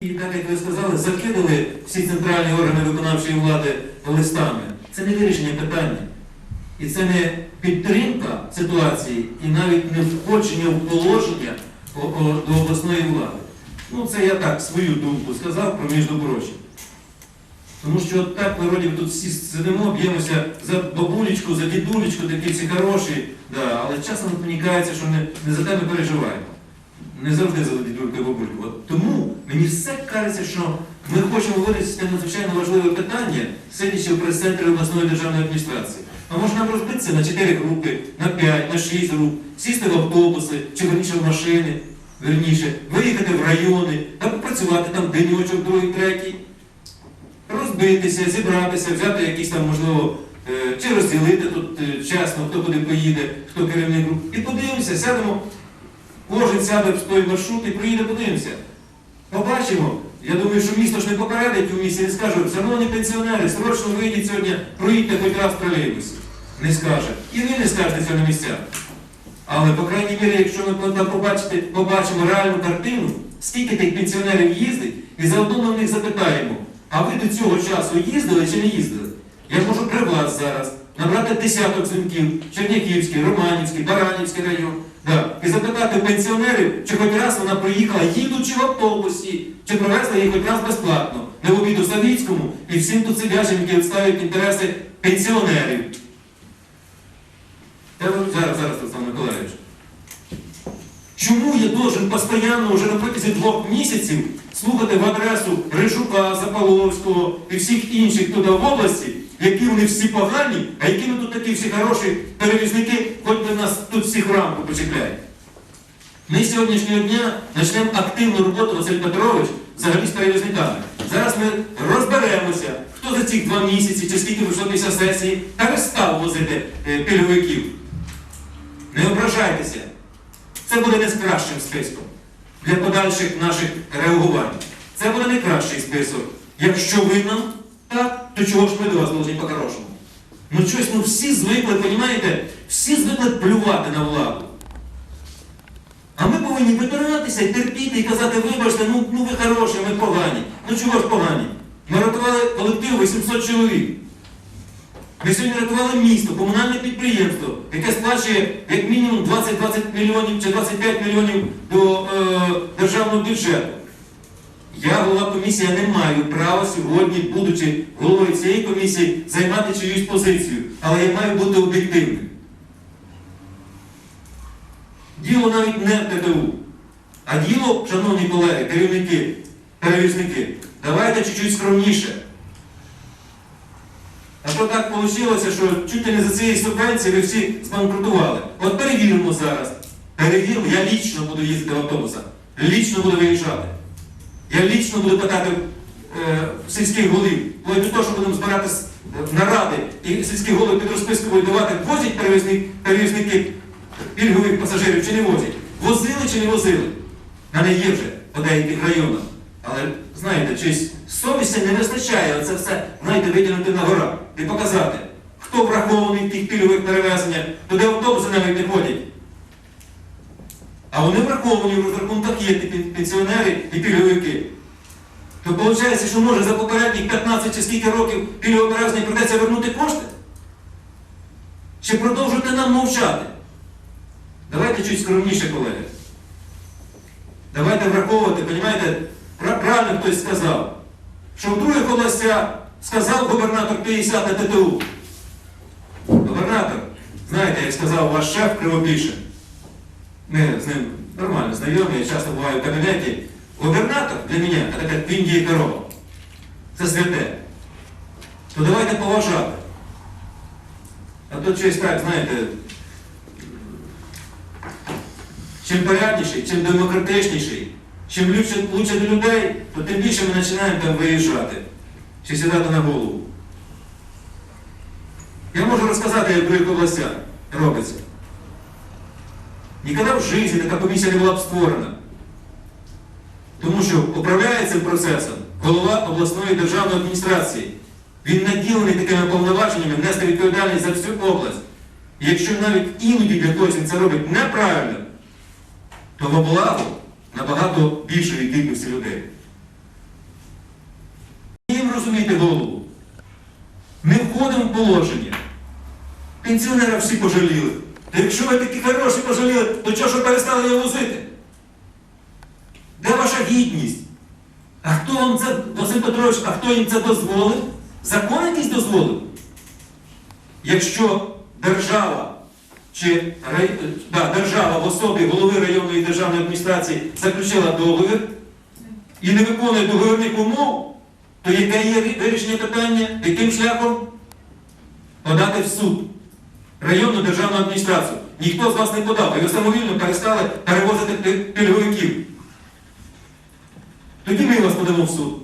І так як ви сказали, закидали всі центральні органи виконавчої влади листами. Це не вирішення питання. І це не підтримка ситуації, і навіть не входження в положення до обласної влади. Ну, це я так свою думку сказав про між прочим. Тому що от так в народі тут всі сидимо, б'ємося за бабулечку, за дідулечку, такі всі хороші, да, але часом виникається, що не, не за тебе переживаємо. Не завжди за дідульку і бабульку. От тому мені все кажеться, що ми хочемо вирішити надзвичайно важливе питання, сидячи в прес-центрі обласної державної адміністрації. А може нам розбитися на 4 групи, на 5, на 6 груп, сісти в автобуси, чи верніше в машини, верніше, виїхати в райони, та попрацювати там денечок, другий, третій, розбитися, зібратися, взяти якісь там, можливо, е, чи розділити тут е, чесно, хто куди поїде, хто керівник груп. І подивимося, сядемо Кожен сяде в той маршрут і приїде, подивимося. Побачимо. Я думаю, що місто ж не попередить у місті, не скаже, шановні пенсіонери, срочно вийдіть сьогодні, проїдьте хоч в тролейбусі. Не скаже. І ви не скажете це на місцях. Але, по крайній мірі, якщо ми побачите, побачимо реальну картину, скільки тих пенсіонерів їздить, і заодно в них запитаємо, а ви до цього часу їздили чи не їздили? Я можу при вас зараз набрати десяток дзвінків, Черняківський, Романівський, Баранівський район. Да. І запитати пенсіонерів, чи хоч раз вона приїхала, їдучи в автобусі, чи привезла її хоч раз безплатно, не в обіду Савіцькому і всім тут сидячим, які відставляють інтереси пенсіонерів. Зараз, зараз, Олександр Миколаївич. Чому я должен постійно вже на протязі двох місяців слухати в адресу Рижука, Запаловського і всіх інших туди в області, які вони всі погані, а які ми тут такі всі хороші перевізники, хоч би нас тут всіх в рамку почекають. Ми з сьогоднішнього дня почнемо активну роботу, Василь Петрович, взагалі з перевізниками. Зараз ми розберемося, хто за ці два місяці чи скільки вийшло сесії перестав возити е, пільговиків. Не ображайтеся. Це буде не з кращим списком для подальших наших реагувань. Це буде не кращий список. Якщо ви нам так, то чого ж ми до вас повинні по-хорошому? Ну щось, ну всі звикли, розумієте, всі звикли плювати на владу. А ми повинні вибиратися і терпіти і казати, вибачте, ну, ну ви хороші, ми погані. Ну чого ж погані? Ми рятували колектив 800 чоловік. Ми сьогодні рятували місто, комунальне підприємство, яке сплачує як мінімум 20-20 мільйонів чи 25 мільйонів до е, державного бюджету. Я, голова комісії, не маю права сьогодні, будучи головою цієї комісії, займати чиюсь позицію, але я маю бути об'єктивним. Діло навіть не в ТТУ, а діло, шановні колеги, керівники, перевізники, давайте чуть-чуть скромніше. А то так вийшло, що чуть не за цієї субвенції ви всі збанкрутували. От перевіримо зараз. Перевіримо, я лічно буду їздити в автобусах. Лічно буду виїжджати. Я лічно буду питати е, сільських голів. Вплоть до того, що будемо збирати наради і сільські голови під розписку будуть давати, возять перевізник, перевізники пільгових пасажирів чи не возять. Возили чи не возили. В мене є вже по деяких районах. Але знаєте, чись совісті не вистачає оце все, знаєте, виділити на гора і показати, хто врахований в тих пільгових перевезеннях, туди автобуси навіть не ходять. А вони враховані в розрахунках є пенсіонери і пільговики. То виходить, що може за попередніх 15 чи скільки років перевезення придеться вернути кошти? Чи продовжувати нам мовчати? Давайте чуть скромніше, колеги. Давайте враховувати, розумієте, правильно хтось сказав, що в других областях сказав губернатор 50 ТТУ. Губернатор, знаєте, як сказав ваш шеф Кривопішин, ми з ним нормально знайомі, я часто буваю в кабінеті. Губернатор для мене це як в Індії корова. Це святе. То давайте поважати. А то щось так, знаєте, чим порядніший, чим демократичніший, чим лучше, до людей, то тим більше ми починаємо там виїжджати чи сідати на голову. Я можу розказати, як в других областях робиться. Ніколи в житті така комісія не була б створена. Тому що управляє цим процесом голова обласної державної адміністрації. Він наділений такими повноваженнями нести відповідальність за всю область. І якщо навіть іноді для когось він це робить неправильно, то во благо набагато більшої кількості людей. розумієте голову. Ми входимо в положення. Пенсіонера всі пожаліли. Та якщо ви такі хороші пожаліли, то чого ж ви перестали його возити? Де ваша гідність? А хто вам це, Василь Петрович, а хто їм це дозволив? Закон якийсь дозволив? Якщо держава чи да, держава в особі голови районної державної адміністрації заключила договір і не виконує договірних умов, то яке є вирішення питання, яким шляхом подати в суд районну державну адміністрацію. Ніхто з вас не подав, і ви самовільно перестали перевозити пільговиків. Тоді ми вас подамо в суд.